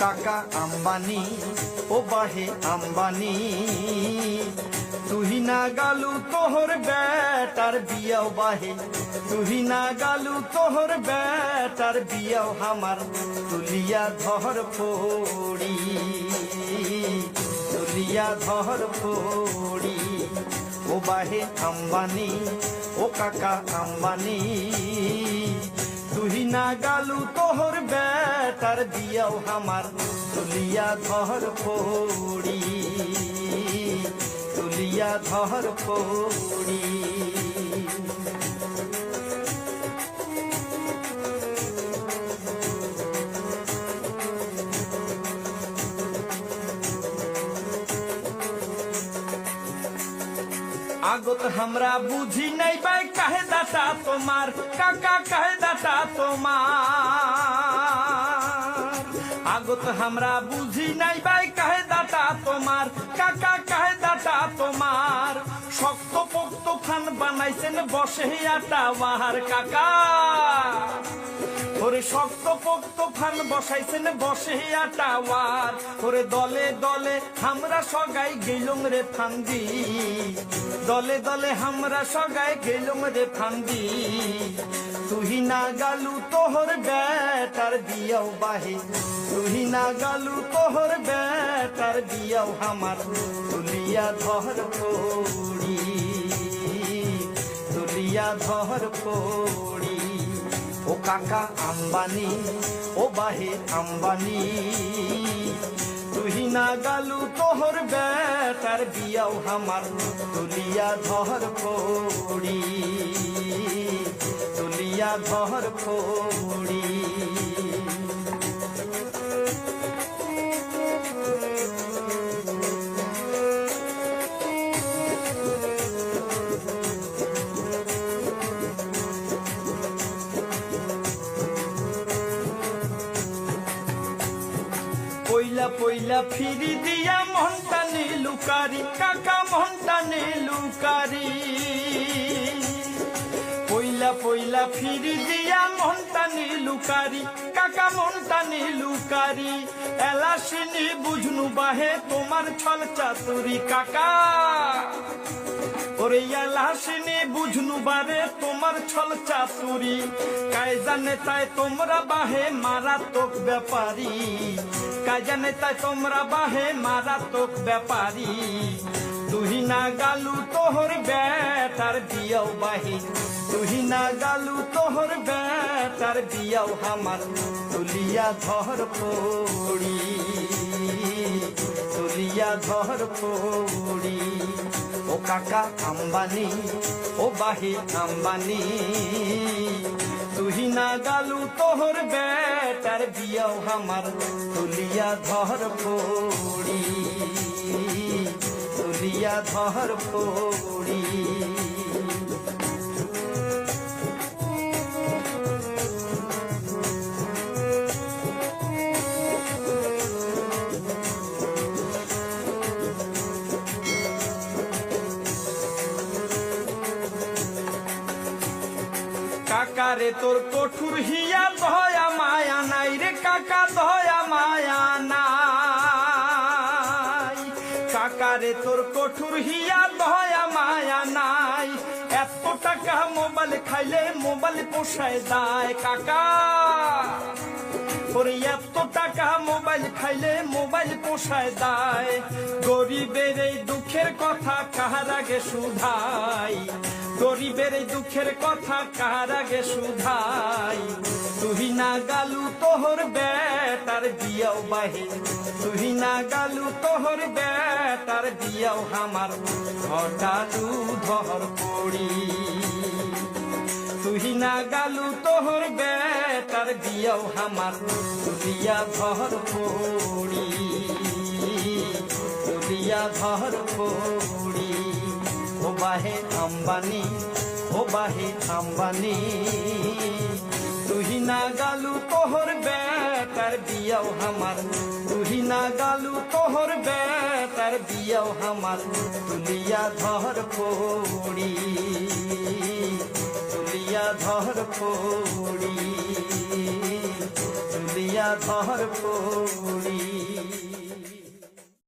কাকা আম্বানি, ও বাহে আম্বানি। তুহি না গালু তোহর বেটার বিয়াও বাহে, তুহি না গালু তোহর বেটার বিয়াও হামার তুলিয়া ধর ফোড়ি তুলিয়া ধর ফোড়ি ও বাহে আম্বানি, ও কাকা আম্বানি। না গালু তোহর বেটার দিয়াও হামার তুলিয়া ধর ফোড়ি তুলিয়া ধর ফোড়ি আগত আমরা বুঝি নাই বাই, কাহে দাতা তোমার? কাকা, কাহে দাতা তোমার? আগত আমরা বুঝি নাই বাই, কাহে দাতা তোমার? কাকা, কাহে দাতা তোমার? শক্ত পোক্ত খান বানাইছেন বসে আটা বাহার কাকা। ওরে শক্ত পোক্ত ফান বসাইছেন, বসে আটাওয়ার ওরে দলে দলে আমরা সগাই গেলুম রে ফান্দি। দলে দলে আমরা সগাই গেলুম রে ফান্দি। তুহি না গালু তোহর বেটার দিয়াও বাহে। তুহি না গালু তোহর বেটার দিয়াও আমার তুলিয়া ধর পড়ি। তুলিয়া ধর পড়ি। কাকা আম্বানি, ও বাহে আম্বানি। তুহি না গালু তোহর বেটার বিয়াও হামার, তুলিয়া ধর ফোড়ি তুলিয়া ধর ফোড়ি পইলা পইলা ফিরি দিয়া মহন্তানি লুকারি, কাকা মহন্তানি লুকারি। পইলা পইলা ফিরি দিয়া মহন্তানি লুকারি, কাকা মহন্তানি লুকারি। এলাসিনি বুঝনু বাহে তোমার ছল চাতুরি, কাকা। ওরে লাসিনি বুঝনু বারে, তোমার ছল চাতুরি। কায় জানে তোমরা বাহে মারাত্মক ব্যাপারী। কায় জানে তাই বাহে মারাত্মক ব্যাপারী। তুহি না গালু তোহর বেটার বিয়াও বাহি। তুহি না গালু তোহর বেটার বিয়াও হামার। তুলিয়া ধর পড়ি, তুলিয়া ধর পড়ি। ও কাকা আম্বানি, ও বাহি আম্বানি, তুহি না গালু তোহর বেটার বিয়াও আমার তুলিয়া ধর পড়ি, তুলিয়া ধর পড়ি। কাকারে তোর কঠুর হিয়া দয়া মায়া নাই রে কাকা, দয়া মায়া নাই। কাকারে তোর কঠুর হিয়া দয়া মায়া নাই। এত টাকা মোবাইল খাইলে মোবাইল পোষায় দায় কাকা ওরে এত টাকা মোবাইল খাইলে মোবাইল পোষায় দায় গরিবের এই দুঃখের কথা কাহার আগে সুধাই গরিবের দুঃখের কথা কাহার আগে সুধাই তুহি না গালু তোহর বেটার বিয়াও বাহে তুহি না গালু তোহর বেটার বিয়াও হামার হঠালু ধর পড়ি। তুহি না গালু তোহর বেটার বিয়াও হামার তুলিয়া ধর পড়ি। তুলিয়া ধর পড়ি। ও বাহে আম্বানি ও বাহে আম্বানি তুহি না গালু তোহর বেটার বিয়াও হামার, তুহি না গালু তোহর বেটার বিয়াও হামার, তুলিয়া ধর পড়ি, তুলিয়া ধর পড়ি, তুলিয়া ধর পড়ি।